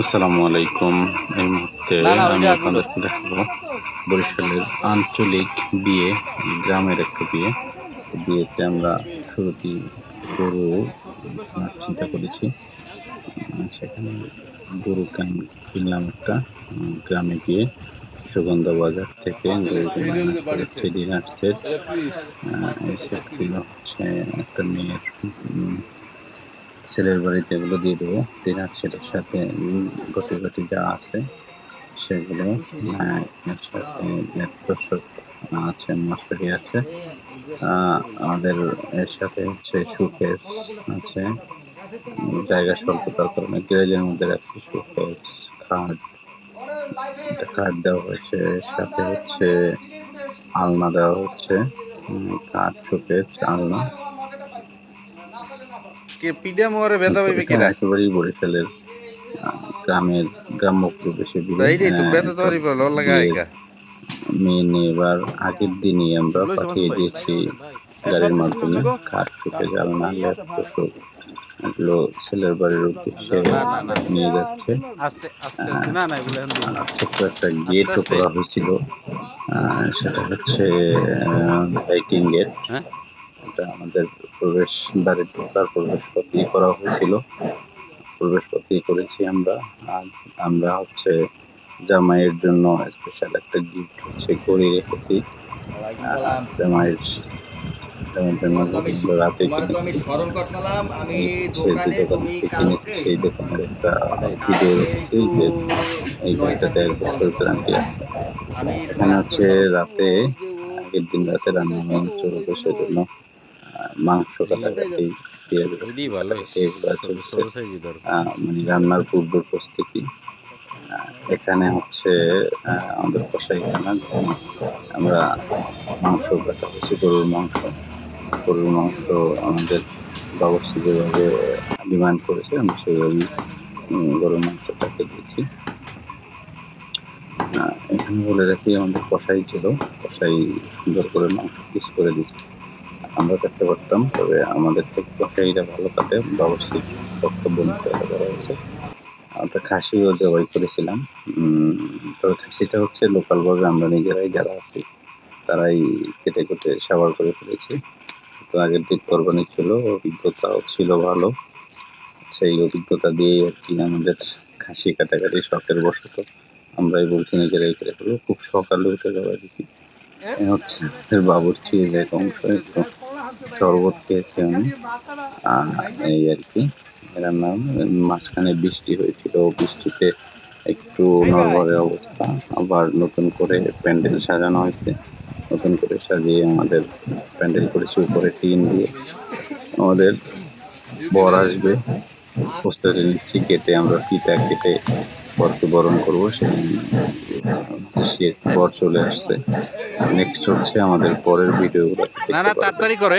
আসসালামু আলাইকুম। এই মুহূর্তে আমি ওইটা আপনাদেরকে দেখাবো বরিশালের আঞ্চলিক বিয়ে গ্রামের একটা বিয়ে। বিয়েতে আমরা শুরুতেই গরু চিন্তা করেছি। সেখানে গরু কান কিনলাম একটা গ্রামে গিয়ে সুগন্ধ বাজার থেকে সেদিন আসছে। এই সেটগুলো হচ্ছে একটা মেয়ের ছেলের বাড়িতে এগুলো দিয়ে দেবো। তিন সেটার সাথে গতি গতি যা আছে সেগুলো আহ, এর সাথে যে দর্শক আছে মাস্টারি আছে। আমাদের এর সাথে হচ্ছে সুকেস আছে। জায়গা স্বল্পতার কারণে গ্যারেজের মধ্যে রাখছি সুকেস খাট। খাট দেওয়া হয়েছে সাথে হচ্ছে আলনা দেওয়া হচ্ছে। খাট সুকেস আলনা। কে পিডা মোরে বেদা পাইবে কিরা একেবারেই বরিশালের গ্রামের গ্রাম্য পরিবেশে বিয়ে। এইটাই তো তো পারিব লল লাগা আইগা মেয়ে নিয়ে এবার আগের দিনই আমরা পাঠিয়ে? দিয়েছি গাড়ির মাধ্যমে খাট থেকে জালনা তোষক এগুলো ছেলের বাড়ির উদ্দেশ্যে। নিয়ে যাচ্ছে। ছোট্ট একটা গেটও করা হয়েছিল। সেটা হচ্ছে লাইটিং গেট হ্যাঁ। এটা আমাদের প্রবেশ বাড়ির ঢোকার প্রবেশ পথে করা হয়েছিল। প্রবেশ পথে করেছি আমরা। আর আমরা হচ্ছে জামাইয়ের জন্য স্পেশাল একটা গিফট হচ্ছে করে রেখেছি জামাইয়ের রাতে সেই দোকানের একটা ভিডিও রেখেছি যে এই গাড়িটাতে এক বছর গ্যারান্টি এখানে হচ্ছে রাতে আগের দিন রাতে রান্না হতো সেজন্য মাংস কাটাকাটি মানে রান্নার পূর্ব প্রস্তুতি। এখানে হচ্ছে আমাদের কষাইখানা আমরা মাংস কাটা হচ্ছে গরুর মাংস। গরুর মাংস আমাদের বাবরচি যেভাবে ডিমান্ড করেছে আমরা সেইভাবেই গরুর মাংসটাকে দিয়েছি। এখানে বলে রাখি আমাদের কষাই ছিল। কষাই সুন্দর করে মাংস পিস করে দিচ্ছে আমরা কাটতে পারতাম, তবে আমাদের থেকে কষাইরা ভালো কাটে বাবরচি বক্তব্য এটা করা হয়েছে। আমরা খাসিও জবাই করেছিলাম। তবে খাসিটা হচ্ছে লোকালভাবে আমরা নিজেরাই যারা আছি, তারাই কেটে কেটে সাবার করে ফেলেছি। তো আগের দিন কোরবানি ছিল, অভিজ্ঞতাও ছিল ভালো। সেই অভিজ্ঞতা দিয়ে আর কি আমাদের খাসি কাটাকাটি শখের বসত আমরাই বলছি নিজেরাই করে ফেলব। খুব সকালে উঠে জবাই দিচ্ছি। হচ্ছে আমাদের বাবুর্চি এক অংশ একটু শরবত খেয়েছি আমি এই আর কি। রান্না মাঝখানে বৃষ্টি হয়েছিল বৃষ্টিতে একটু নড়বড়ে অবস্থা। আবার নতুন করে প্যান্ডেল সাজানো হয়েছে। নতুন করে সাজিয়ে আমাদের প্যান্ডেল করেছি উপরে টিন দিয়ে। আমাদের বর আসবে। প্রস্তুতি নিচ্ছি কেটে আমরা ফিতা কেটে বরকে বরণ করব। সে বর চলে আসছে। নেক্সট হচ্ছে আমাদের পরের ভিডিওগুলো না না তাড়াতাড়ি করো